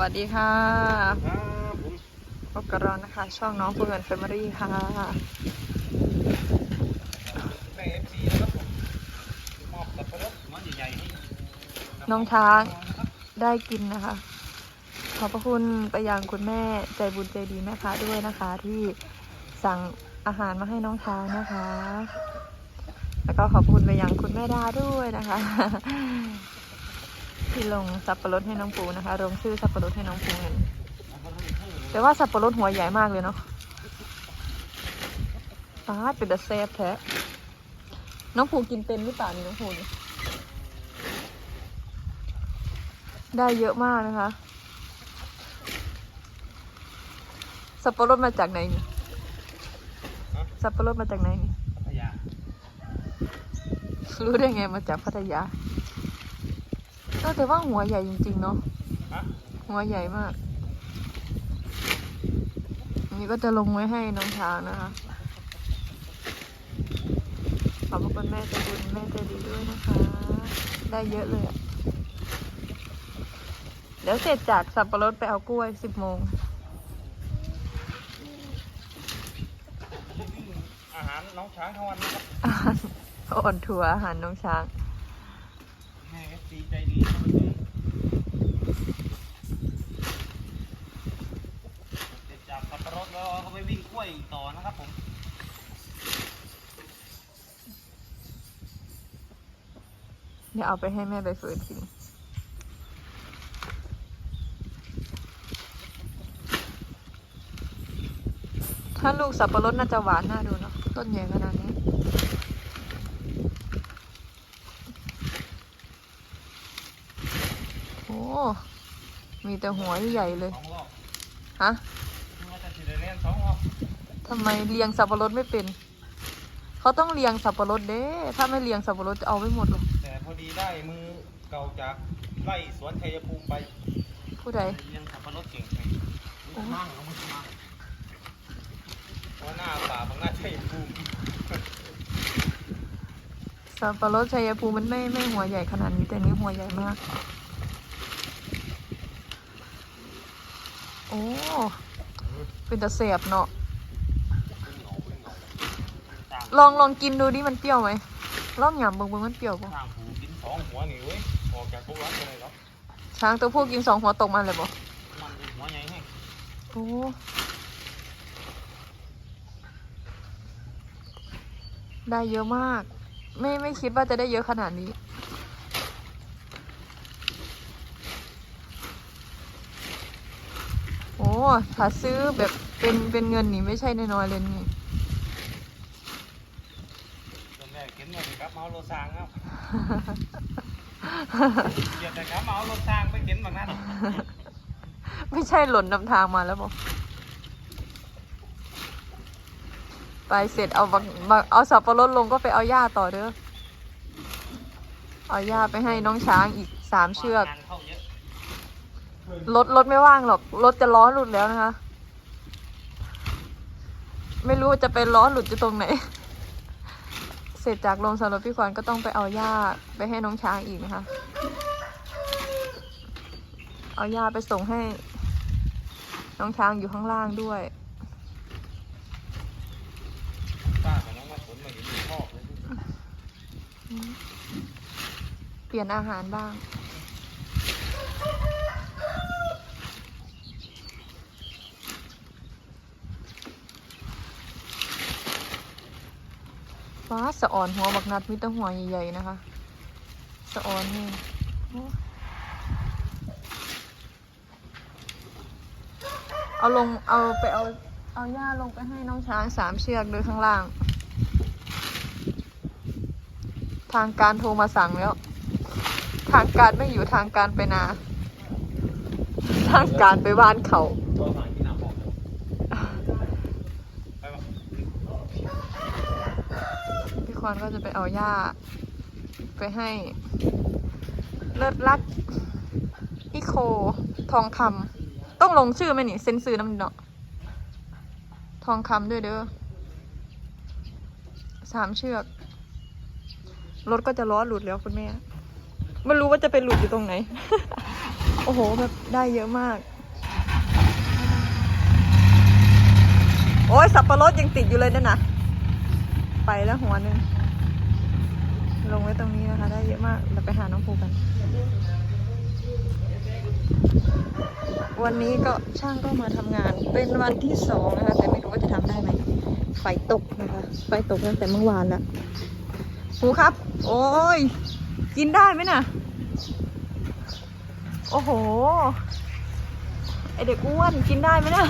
วัสดีค่ะ ครับผมพบกับเรานะคะ ช่องน้องผู้เงินแฟมิลี่ค่ะในเอฟซีนะครับผมมอบสับปะรดมันใหญ่ๆให้น้องช้างได้กินนะคะ ขอบพระคุณไปยังคุณแม่ใจบุญใจดีแม่ค้าด้วยนะคะ ที่สั่งอาหารมาให้น้องช้างนะคะ แล้วก็ขอบคุณไปยังคุณแม่ดาด้วยนะคะ ที่ลงสับปะรดให้น้องปูนะคะลงชื่อสับปะรดให้น้องปูเงินแต่ว่าสับปะรดหัวใหญ่มากเลยเนาะป้าดเป็นแต่แซ่บแท้ น้องภูกินเป็นหรือเปล่านี่น้องภูนี่ได้เยอะมากนะคะ สับปะรดมาจากไหนนี่ สับปะรดมาจากไหนนี่พัทยารู้ได้ไงมาจากพัทยา เออแต่ว่าหัวใหญ่จริงๆเนาะฮะหัวใหญ่มากอันนี้ก็จะลงไว้ให้น้องช้างนะคะ ขอบคุณแม่ใจบุญแม่ใจดีด้วยนะคะ ได้เยอะเลยอะเดี๋ยวเสร็จจากสับปะรดไปเอากล้วยสิบโมง อาหารน้องช้างทั้งวันนะครับ อ่อนถั่วอาหารน้องช้าง ให้เอฟซีใจดีเสร็จจากสับปะรดแล้วก็ไปวิ่งกล้วยต่อนะครับผมเดี๋ยวเอาไปให้แม่ใบเฟิร์นกินถ้าลูกสับปะรดน่าจะหวานน่าดูเนาะต้นใหญ่ขนาดนี้ โอ้ มีแต่หัวใหญ่เลยสองรอบฮะน่าจะสิเดเรียนสองรอบทำไมเรียงสับปะรดไม่เป็น เขาต้องเรียงสับปะรดเด้ ถ้าไม่เรียงสับปะรดจะเอาไม่หมดหรอกแต่พอดีได้มือเก่าจากไล่สวนชัยภูมิไป ผู้ใดเลี้ยงสับปะรดเก่งไงมั่งเอามือมั่งเพราะหน้าป่าของหน้าชัยภูมิสับปะรดชัยภูมิมันไม่ไม่หัวใหญ่ขนาดนี้แต่นี้หัวใหญ่มาก อ้เป็นตะเสียบเนาะต่างลองลองกินดูดิมันเปรี้ยวไหมลองหยำเบิ่งเบิ่งมันเปรี้ยวปะต่างหูกินสองหัวนี่เว้ยออกจากพวกรักเลยครับช้างตัวผู้กินสองหัวตกมันเลยบ่มันหัวใหญ่ให้โอ้ได้เยอะมาก ไม่ไม่คิดว่าจะได้เยอะขนาดนี้ โอ้ ถ้าซื้อแบบเป็นเป็นเงินนี่ไม่ใช่น้อยๆเลยนี่ตอนแรกเข็นเงินครับเมาโลซางครับเกียดแต่ครับเมาโลซางไปเข็นบางนั้นไม่ใช่หล่นนำทางมาแล้วบอกไปเสร็จเอาบักบักเอาสับปะรดลงก็ไปเอาหญ้าต่อเด้อเอาหญ้าไปให้น้องช้างอีกสามเชือก รถรถไม่ว่างหรอก รถจะล้อหลุดแล้วนะคะ ไม่รู้จะเป็นล้อหลุดจะตรงไหน เสร็จจากลงสำหรับพี่ขวัญก็ต้องไปเอาหญ้าไปให้น้องช้างอีกนะคะ เอาหญ้าไปส่งให้ น้องช้างอยู่ข้างล่างด้วยป้ากับน้องมาฝนมาเห็นชอบเลยเปลี่ยนอาหารบ้าง ฟ้าสะอ่อนหัวบักนัดมีแต่หัวใหญ่ๆนะคะ สะอ่อนนี่เอาลงเอาไปเอาเอาหญ้าลงไปให้น้องช้างสามเชือกโดยข้างล่าง ทางการโทรมาสั่งแล้ว ทางการไม่อยู่ทางการไปนา ทางการไปบ้านเขาพอกไปปะ พี่ ควานก็จะไปเอาหญ้า ไปให้เลิศรักอีโค ทองคำต้องลงชื่อไหมนี่เซ็นซื้อน้ำเนาะทองคำด้วยเด้อสามเชือก รถก็จะล้อหลุดแล้วคุณแม่ไม่รู้ว่าจะไปหลุดอยู่ตรงไหน โอ้โห แบบได้เยอะมาก โอ้ยสับปะรดยังติดอยู่เลยนั่นนะ ไปแล้วหัวหนึงลงไว้ตรงนี้นะคะ ได้เยอะมากเราไปหาน้องภูกัน วันนี้ก็ช่างก็มาทำงานเป็นวันที่สองนะคะ แต่ไม่รู้ว่าจะทำได้ไหมไฟตกนะคะ ไฟตกตั้งแต่เมื่อวานแล้วภูครับ โอ้ย กินได้ไหมน่ะ โอ้โห ไอเด็กอ้วนกินได้ไหมน่ะ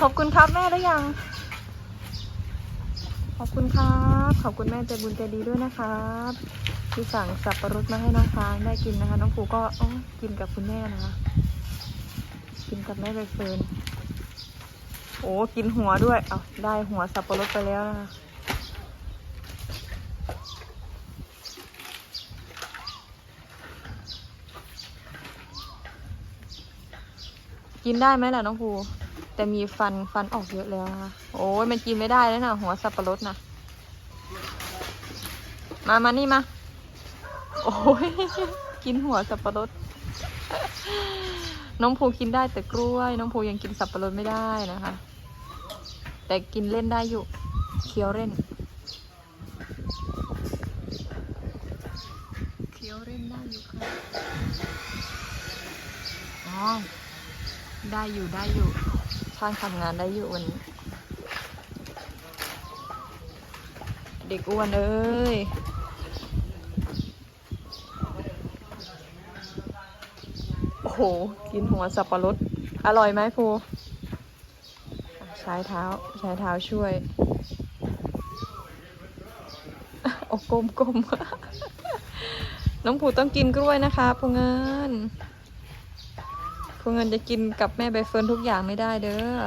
ขอบคุณครับแม่ได้ยัง อบคุณครับ ขอบคุณแม่ใจบุญใจดีด้วยนะครับที่สั่งสับปะรดมาให้น้องฟางได้กินนะคะ น้องภูก็อกินกับคุณแม่นะคะ กินกับแม่ใบเฟิร์นโอ้กินหัวด้วย เอาได้หัวสับปะรดไปแล้วนะคะกินได้ไหมล่ะน้องภู แต่มีฟันฟันออกเยอะแล้วนะคะโอ้ยมันกินไม่ได้แล้วนะหัวสับปะรดนะมามานี่มา โอ้ยกินหัวสับปะรด น้องภูกินได้แต่กล้วย น้องภูยังกินสับปะรดไม่ได้นะคะ แต่กินเล่นได้อยู่เคี้ยวเล่นเคี้ยวเล่นได้อยู่ค่ะอ๋อได้อยู่ได้อยู่ ช่างทำงานได้อยู่วันนี้ เด็กอ้วนเอ้ยโอ้โห กินหัวสับปะรด อร่อยไหมภูใช้เท้า ใช้เท้าช่วย โอ้กลมกลมน้องผูต้องกินกล้วยนะคะพูเงิน พวกเงินจะกินกับแม่ใบเฟิร์นทุกอย่างไม่ได้เด้อ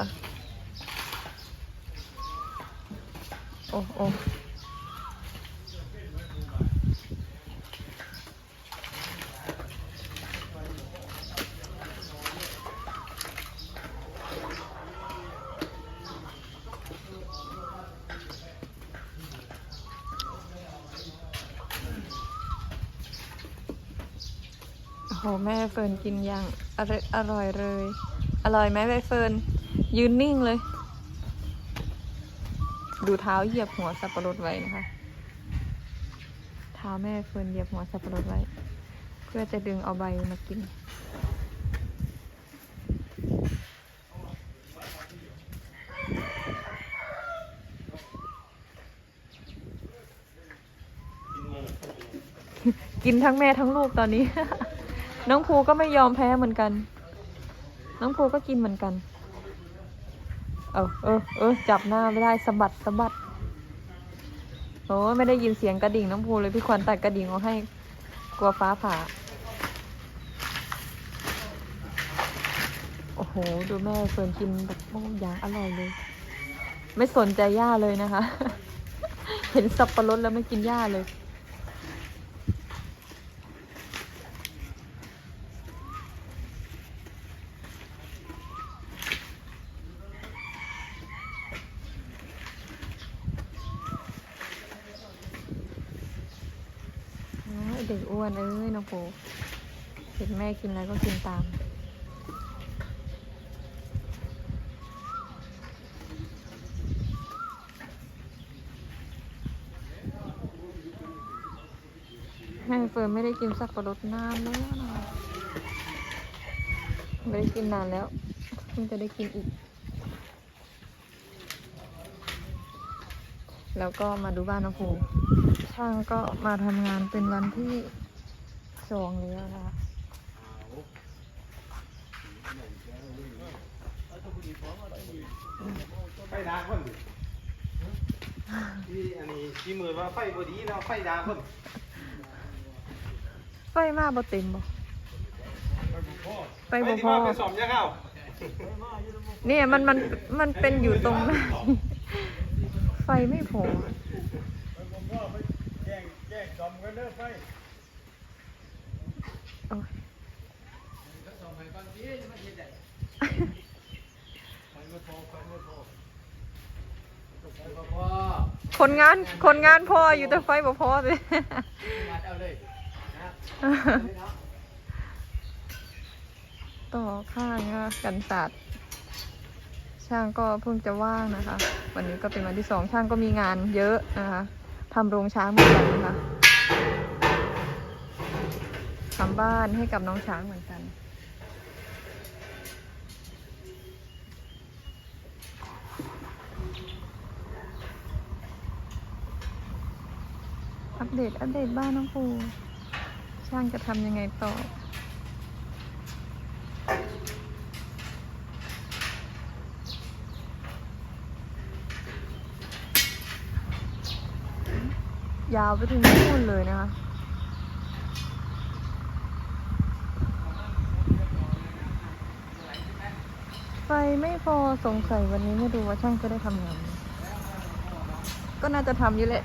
โอ้โอ้โอ้โหแม่เฟิร์นกินย่าง อร่อยอร่อยเลย อร่อยไหมใบเฟิร์นยืนนิ่งเลย ดูเท้าเหยียบหัวสับปะรดไว้นะคะ เท้าแม่เฟิร์นเหยียบหัวสับปะรดไว้ เพื่อจะดึงเอาใบมากิน กินทั้งแม่ทั้งลูกตอนนี้ น้องภูก็ไม่ยอมแพ้เหมือนกัน น้องภูก็กินเหมือนกัน เออเออเออจับหน้าไม่ได้สะบัดสะบัดโอ้ไม่ได้ยินเสียงกระดิ่งน้องภูเลยพี่ขวัญตัดกระดิ่งเอาให้กลัวฟ้าผ่า โอ้โห ดูแม่เฟิร์นกินแบบโอ้ย่างอร่อยเลย ไม่สนใจย่าเลยนะคะ เห็นสับปะรดแล้วไม่กินย่าเลย โอ้ยเด็กอ้วนเอ้ยน้องโปเห็นแม่กินอะไรก็กินตาม แม่เฟิร์นไม่ได้กินสักปะรดนานแล้วนะไม่ได้กินนานแล้วเพิ่งจะได้กินอีก แล้วก็มาดูบ้านน้องภู ช่างก็มาทำงานเป็นวันที่สองแล้วนะคะไฟดาคนที่อันนี้ที่มือว่าไฟบดีแล้วไฟดาคนไฟมาบ่เต็มบ่ไฟบ่ที่พอว่าไปสอมยังเอาเนี่ยมันมันมันเป็นอยู่ตรงนั้นไฟไม่พอแย่งแย่งสอมกันเด้อไฟโอ้ยคนงานคนงานพ่ออยู่แต่ไฟบ่พอเลยต่อข้างกันศาสตร์ช่างก็เพิ่งจะว่างนะคะ วันนี้ก็เป็นวันที่สองช่างก็มีงานเยอะนะคะทำโรงช้างเหมือนกันนะคะ ทำบ้านให้กับน้องช้างเหมือนกัน อัปเดตอัปเดตบ้านน้องปู ช่างจะทำยังไงต่อยาวไปถึงนู่นเลยนะคะ ไฟไม่พอสงสัยวันนี้ไม่ดูว่าช่างจะได้ทำงานก็น่าจะทำอยู่แหละ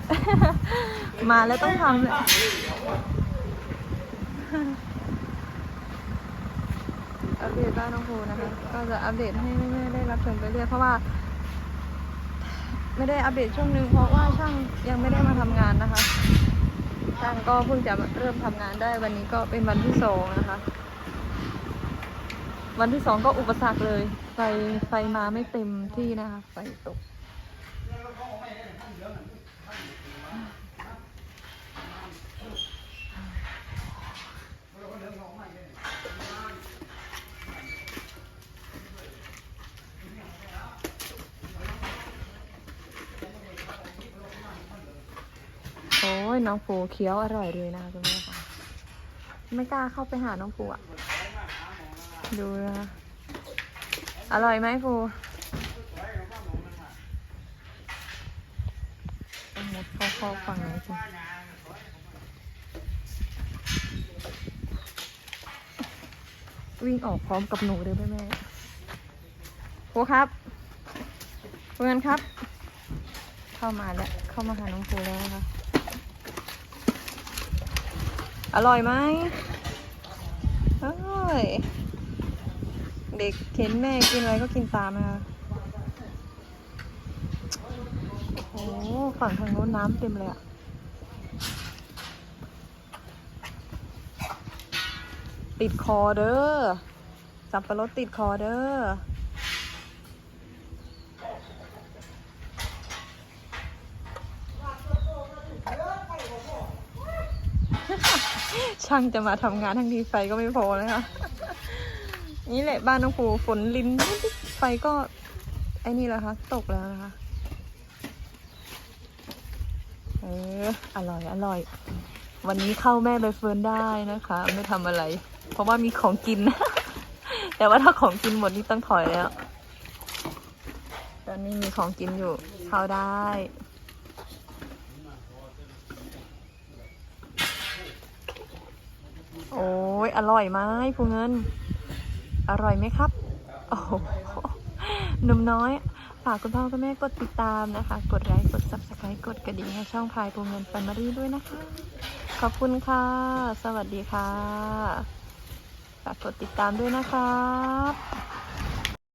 มาแล้วต้องทำแหละอัปเดตบ้านน้องภูนะคะ ก็จะอัปเดตให้แม่ๆได้รับชมไปเรื่อยเพราะว่า ไม่ได้อัปเดตช่วงนึงเพราะว่าช่างยังไม่ได้มาทำงานนะคะ ช่างก็เพิ่งจะเริ่มทำงานได้วันนี้ก็เป็นวันที่สองนะคะ วันที่สองก็อุปสรรคเลย ฟไฟมาไม่เต็มที่นะคะ ไฟตก โอ้ย น้องฟูเคี้ยวอร่อยเลยนะคะคุณแม่ค่ะ ไม่กล้าเข้าไปหาน้องฟูอะ ดูนะ อร่อยไหมฟูต้องมุดเข้าเข้าฝั่งไหนสิวิ่งออกพร้อมกับหนูเลยแม่แม่ฟูครับฟูงั้นครับ เข้ามาแล้ว เข้ามาหาน้องฟูแล้วนะคะอร่อยไหมอร่อย เด็กเห็นแม่กินอะไรก็กินตามนะคะโอ้ฝั่งทางโน้นน้ำเต็มเลยอะติดคอเด้อสับปะรดติดคอเด้อช่างจะมาทำงานทั้งทีไฟก็ไม่พอนะคะ นี่แหละบ้านน้องปูฝนลินนิดๆไฟก็ไอ้นี่แหละคะตกแล้วนะคะเอออร่อยอร่อย วันนี้เข้าแม่ใบเฟิร์นได้นะคะ ไม่ทำอะไร เพราะว่ามีของกิน แต่ว่าถ้าของกินหมดนี่ต้องถอยแล้ว ตอนนี้มีของกินอยู่เข้าได้โอ้ยอร่อยไหมผู้เงิน อร่อยไหมครับ โอ้โหหนุ่มน้อย ฝากคุณพ่อคุณแม่กดติดตามนะคะ กดไลค์ กด subscribe กดกระดิ่งให้ช่องพายผู้เงินแฟมิลี่ด้วยนะคะ ขอบคุณค่ะ สวัสดีค่ะ ฝากกดติดตามด้วยนะครับ